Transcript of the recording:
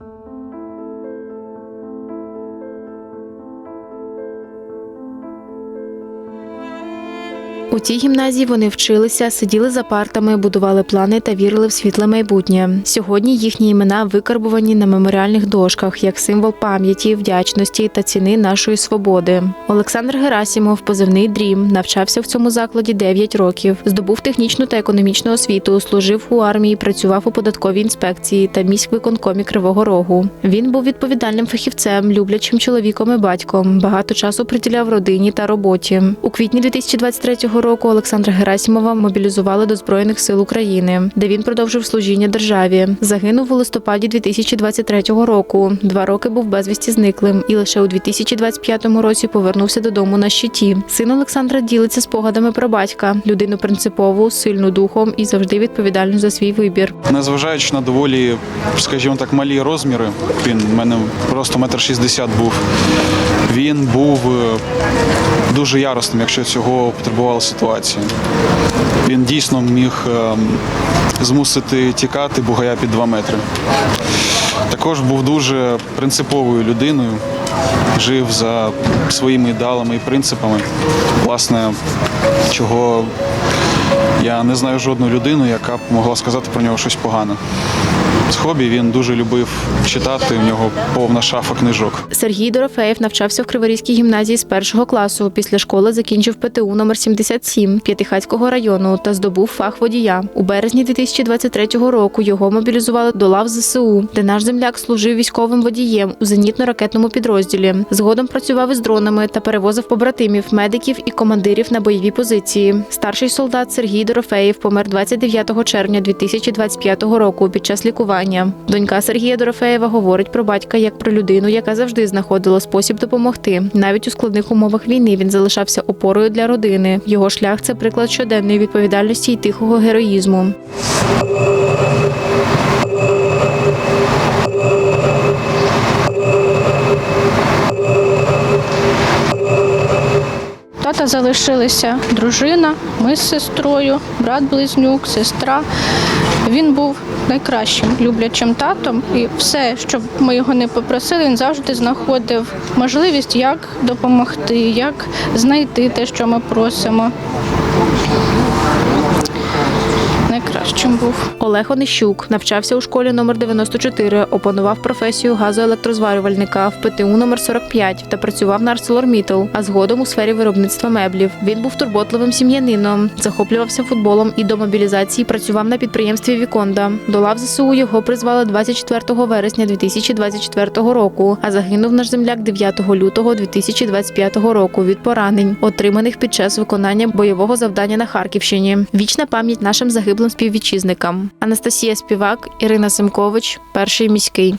you У цій гімназії вони вчилися, сиділи за партами, будували плани та вірили в світле майбутнє. Сьогодні їхні імена викарбувані на меморіальних дошках як символ пам'яті, вдячності та ціни нашої свободи. Олександр Герасімов, позивний Дрім, навчався в цьому закладі 9 років. Здобув технічну та економічну освіту, служив у армії, працював у податковій інспекції та міськвиконкомі Кривого Рогу. Він був відповідальним фахівцем, люблячим чоловіком і батьком. Багато часу приділяв родині та роботі. У квітні 2023 року Олександра Герасімова мобілізували до Збройних сил України, де він продовжив служіння державі. Загинув у листопаді 2023 року. Два роки був безвісті зниклим і лише у 2025 році повернувся додому на щиті. Син Олександра ділиться спогадами про батька, людину принципову, сильну духом і завжди відповідальну за свій вибір. Незважаючи на доволі, скажімо так, малі розміри, він в мене просто метр шістдесят був. Він був е, дуже яростним, якщо цього потребувала ситуація. Він дійсно міг е, змусити тікати бугая під два метри. Також був дуже принциповою людиною, жив за своїми ідеалами і принципами, власне, чого я не знаю жодну людину, яка б могла сказати про нього щось погане. З хобі він дуже любив читати, в нього повна шафа книжок. Сергій Дорофеєв навчався в Криворізькій гімназії з першого класу. Після школи закінчив ПТУ номер 77 П'ятихатського району та здобув фах водія. У березні 2023 року його мобілізували до лав ЗСУ, де наш земляк служив військовим водієм у зенітно-ракетному підрозділі. Згодом працював із дронами та перевозив побратимів, медиків і командирів на бойові позиції. Старший солдат Сергій Дорофеєв помер 29 червня 2025 року під час лікування. Донька Сергія Дорофеєва говорить про батька як про людину, яка завжди знаходила спосіб допомогти. Навіть у складних умовах війни він залишався опорою для родини. Його шлях це приклад щоденної відповідальності і тихого героїзму. Тата залишилися дружина, ми з сестрою, брат-близнюк, сестра. Він був найкращим люблячим татом, і все, що ми його не попросили, він завжди знаходив можливість, як допомогти, як знайти те, що ми просимо. Найкращим був. Олег Онищук навчався у школі номер 94, опанував професію газоелектрозварювальника в ПТУ номер 45 та працював на ArcelorMittal, а згодом у сфері виробництва меблів. Він був турботливим сім'янином, захоплювався футболом і до мобілізації працював на підприємстві Віконда. До лав ЗСУ його призвали 24 вересня 2024 року, а загинув наш земляк 9 лютого 2025 року від поранень, отриманих під час виконання бойового завдання на Харківщині. Вічна пам'ять нашим загиблим співвітчизникам. Анастасія Співак, Ірина Семкович, перший міський.